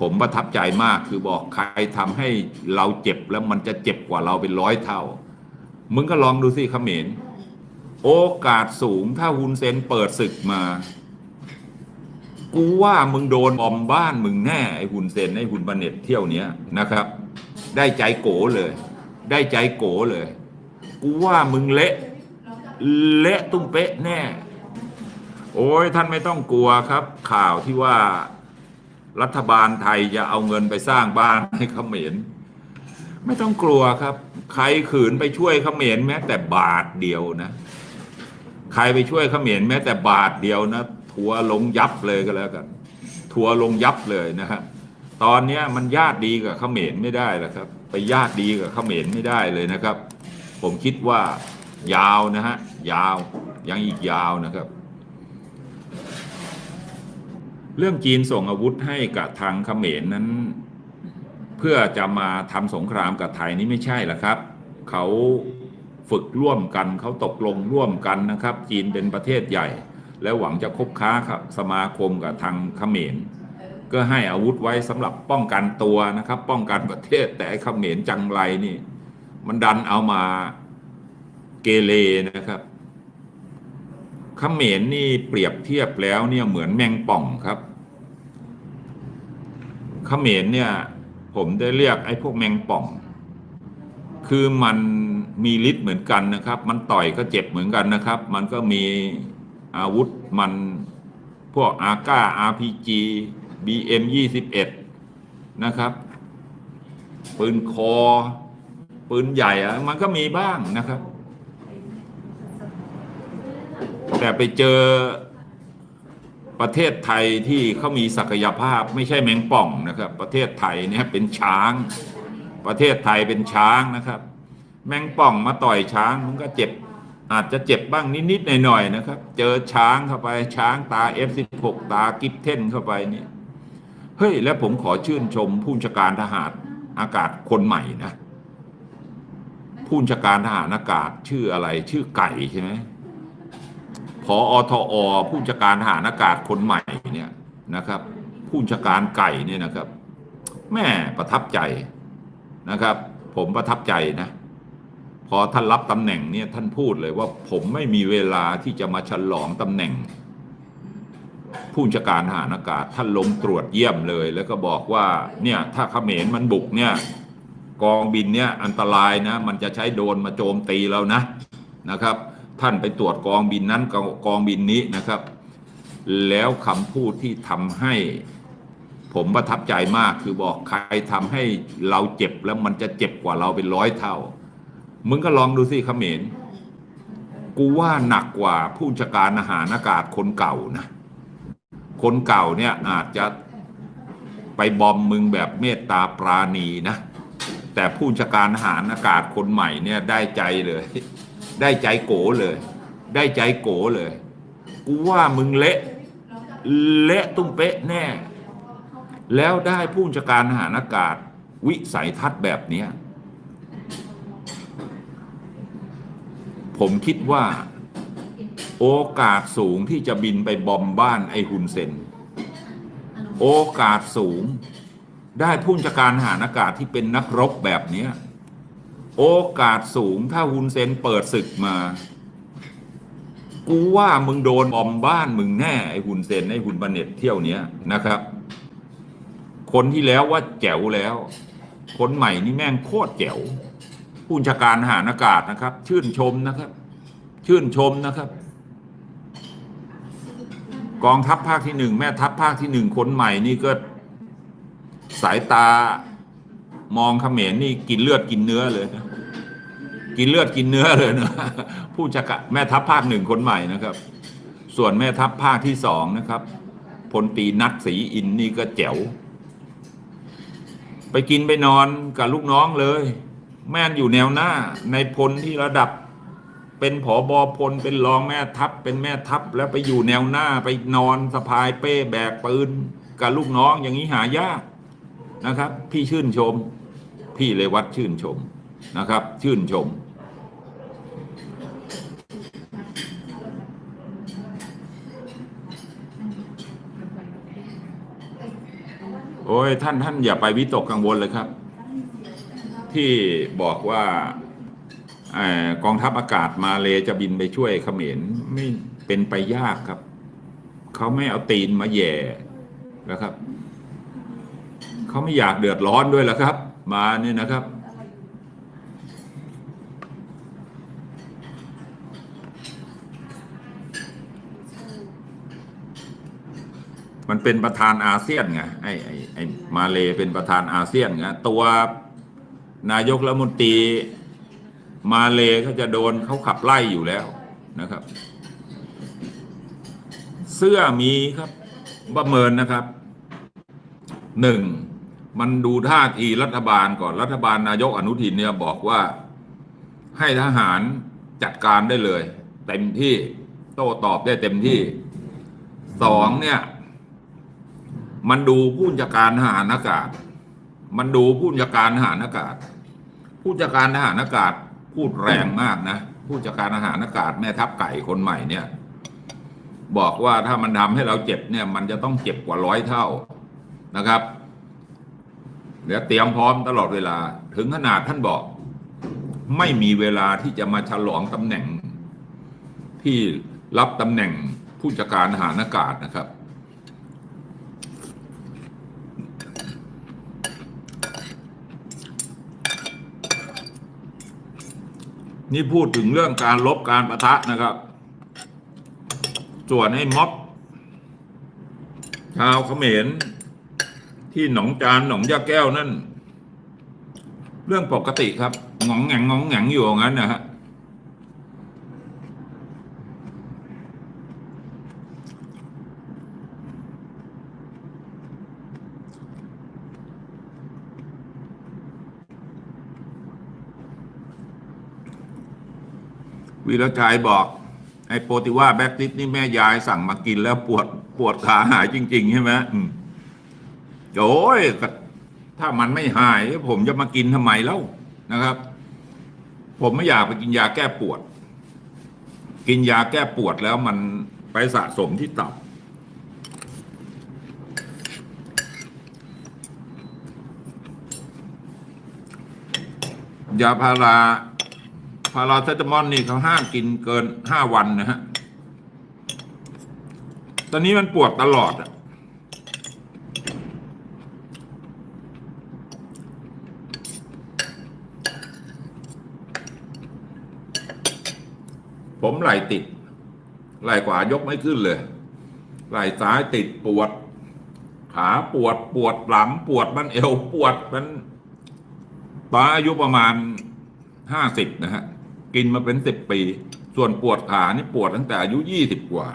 ผมประทับใจมากคือบอกใครทำให้เราเจ็บแล้วมันจะเจ็บกว่าเราเป็นร้อยเท่า มึงก็ลองดูสิเขมรโอกาสสูงถ้าฮุนเซนเปิดศึกมา กูว่ามึงโดนบอมบ้านมึงแน่ไอ้ฮุนเซนไอ้ฮุนบันเน็ตเที่ยวเนี้ยนะครับ ได้ใจโกเลย ได้ใจโกเลย กูว่ามึงเละเละตุ้มเป๊ะแน่ โอ้ยท่านไม่ต้องกลัวครับ ข่าวที่ว่า รัฐบาลไทยจะเอาเงินไปสร้างบ้านให้เขมรไม่ต้องกลัวครับ ใครขืนไปช่วยเขมรแม้ แต่บาทเดียวนะ ใครไปช่วยเขมรแม้แต่บาทเดียวนะทัวลงยับเลยก็แล้วกัน ทัวลงยับเลยนะฮะตอนนี้มันญาติดีกับเขมรไม่ได้แล้วครับ ไปญาติดีกับเขมรไม่ได้เลยนะครับ ผมคิดว่ายาวนะฮะยาวยังอีกยาวนะครับ เรื่องจีนส่งอาวุธให้กับทางเขมรนั้น เพื่อจะมาทำสงครามกับไทยนี่ไม่ใช่ละครับ เขาฝึกร่วมกันเขาตกลงร่วมกันนะครับ จีนเป็นประเทศใหญ่ แล้วหวังจะคบค้าครับสมาคมกับทางเขมร ก็ให้อาวุธไว้สำหรับป้องกันตัวนะครับ ป้องกันประเทศแต่เขมรจังไรนี่ มันดันเอามาเกเรนะครับเขมรนี่เปรียบเทียบแล้วเนี่ยเหมือนแมงป่องครับ เขมรเนี่ย ผมได้เรียกไอ้พวกแมงป่อง คือมันมีฤทธิ์เหมือนกันนะครับ มันต่อยก็เจ็บเหมือนกันนะครับ มันก็มีอาวุธมันพวกอาก้า RPG BM 21นะครับ ปืนคอ ปืนใหญ่อะมันก็มีบ้างนะครับ แต่ไปเจอ ประเทศไทยที่เขามีศักยภาพไม่ใช่แมงป่องนะครับ ประเทศไทยเนี่ยเป็นช้าง ประเทศไทยเป็นช้างนะครับ แมงป่องมาต่อยช้างมันก็เจ็บอาจจะเจ็บบ้างนิดๆหน่อยๆนะครับ เจอช้างเข้าไปช้างตา F16 ตากิฟเทนเข้าไปนี่เฮ้ย แล้วผมขอชื่นชมผู้บัญชาการทหารอากาศคนใหม่นะผู้บัญชาการทหารอากาศชื่ออะไรชื่อไก่ใช่ไหม พออทอผู้จัดการทหารอากาศคนใหม่เนี่ยนะครับ ผู้จัดการไก่เนี่ยนะครับ แม่ประทับใจนะครับ ผมประทับใจนะ พอท่านรับตำแหน่งเนี่ยท่านพูดเลยว่าผมไม่มีเวลาที่จะมาฉลองตำแหน่ง ผู้จัดการทหารอากาศท่านลงตรวจเยี่ยมเลย แล้วก็บอกว่าเนี่ยถ้าเขมรมันบุกเนี่ยกองบินเนี่ยอันตรายนะ มันจะใช้โดนมาโจมตีเรานะนะครับ ท่านไปตรวจกองบินนั้นกองกองบินนี้นะครับ แล้วคำพูดที่ทำให้ผมประทับใจมากคือบอกใครทำให้เราเจ็บแล้วมันจะเจ็บกว่าเราเป็นร้อยเท่า มึงก็ลองดูสิเขมรกูว่าหนักกว่าผู้จัดการอาหารอากาศคนเก่านะ คนเก่าเนี่ยอาจจะไปบอมมึงแบบเมตตาปราณีนะ แต่ผู้จัดการอาหารอากาศคนใหม่เนี่ยได้ใจเลย ได้ใจโกเลย ได้ใจโกเลย กูว่ามึงเละเละตุ้มเป๊ะแน่ แล้วได้ผู้จัดการทหารอากาศ วิสัยทัศน์แบบเนี้ยผมคิดว่าโอกาสสูงที่จะบินไปบอมบ้านไอฮุนเซน โอกาสสูงได้ผู้จัดการทหารอากาศที่เป็นนักรบแบบเนี้ย โอกาสสูงถ้าฮุนเซนเปิดศึกมา กูว่ามึงโดนบอมบ้านมึงแน่ไอ้ฮุนเซนไอ้ฮุนบันเน็ตเที่ยวเนี้ยนะครับ คนที่แล้วว่าแจ๋วแล้ว คนใหม่นี่แม่งโคตรแจ๋วผู้บัญชาการทหารอากาศนะครับ ชื่นชมนะครับ ชื่นชมนะครับ กองทัพภาคที่หนึ่งแม่ทัพภาคที่หนึ่งคนใหม่นี่ก็สายตามองเขมรนี่กินเลือดกินเนื้อเลยนะ กินเลือดกินเนื้อเลยนะผู้จักรแม่ทัพภาคหนึ่งคนใหม่นะครับ ส่วนแม่ทัพภาคที่สองนะครับพลตีนัทศรีอินนี่ก็แจ๋ว ไปกินไปนอนกับลูกน้องเลย แม่นอยู่แนวหน้าในพลที่ระดับเป็นผอบอพลเป็นรองแม่ทัพ เป็นแม่ทัพแล้วไปอยู่แนวหน้าไปนอนสะพายเป้แบกปืนกับลูกน้องอย่างนี้หายากนะครับ พี่ชื่นชม พี่เลวัตชื่นชมนะครับ ชื่นชม โอ้ยท่านท่านอย่าไปวิตกกังวลเลยครับ ที่บอกว่าอกองทัพอากาศมาเลจะบินไปช่วยเขมรไม่เป็นไปยากครับ เขาไม่เอาตีนมาแย่นะครับ เขาไม่อยากเดือดร้อนด้วยแล้วครับ มาเนี่ยนะครับ มันเป็นประธานอาเซียนไงไอ้ไอ้ไอ้มาเลเป็นประธานอาเซียนไงตัวนายกรัฐมนตรีมาเลเขาจะโดนเขาขับไล่อยู่แล้วนะครับ เสื้อมีครับประเมินนะครับหนึ่งมันดูท่าทีรัฐบาลก่อนรัฐบาลนายกอนุทินเนี่ยบอกว่าให้ทหารจัดการได้เลย เต็มที่โต้ตอบได้เต็มที่สองเนี่ย มันดูผู้จัดการทหารอากาศ มันดูผู้จัดการทหารอากาศ ผู้จัดการทหารอากาศพูดแรงมากนะ ผู้จัดการทหารอากาศแม่ทัพไก่คนใหม่เนี่ย บอกว่าถ้ามันทำให้เราเจ็บเนี่ย มันจะต้องเจ็บกว่าร้อยเท่านะครับเดี๋ยวเตรียมพร้อมตลอดเวลา ถึงขนาดท่านบอก ไม่มีเวลาที่จะมาฉลองตำแหน่ง ที่รับตำแหน่งผู้จัดการทหารอากาศนะครับ นี่พูดถึงเรื่องการลบการประทะนะครับ ส่วนให้ม็อบชาวเขมรที่หนองจานหนองยาแก้วนั่น เรื่องปกติครับงองแงงงองแงงอยู่อย่างนั้นนะฮะ วีรชัยบอก ไอ้โปติว่าแบ็กติสนี่แม่ยายสั่งมากินแล้วปวดปวดขาหายจริง ๆ ใช่ไหมโอ้ยถ้ามันไม่หาย ผมจะมากินทำไมแล้วนะครับ ผมไม่อยากไปกินยาแก้ปวด กินยาแก้ปวดแล้วมันไปสะสมที่ตับยาพารา พาราเซตามอลนี่เขาห้ามกินเกินห้าวันนะฮะ ตอนนี้มันปวดตลอดอะผมไหล่ติด ไหล่ขวายกไม่ขึ้นเลย ไหล่ซ้ายติดปวด ขาปวดปวดหลังปวดมันเอวปวดมันตอนอายุประมาณห้าสิบนะฮะ กินมาเป็นสิบปี ส่วนปวดขานี่ปวดตั้งแต่อายุยี่สิบกว่า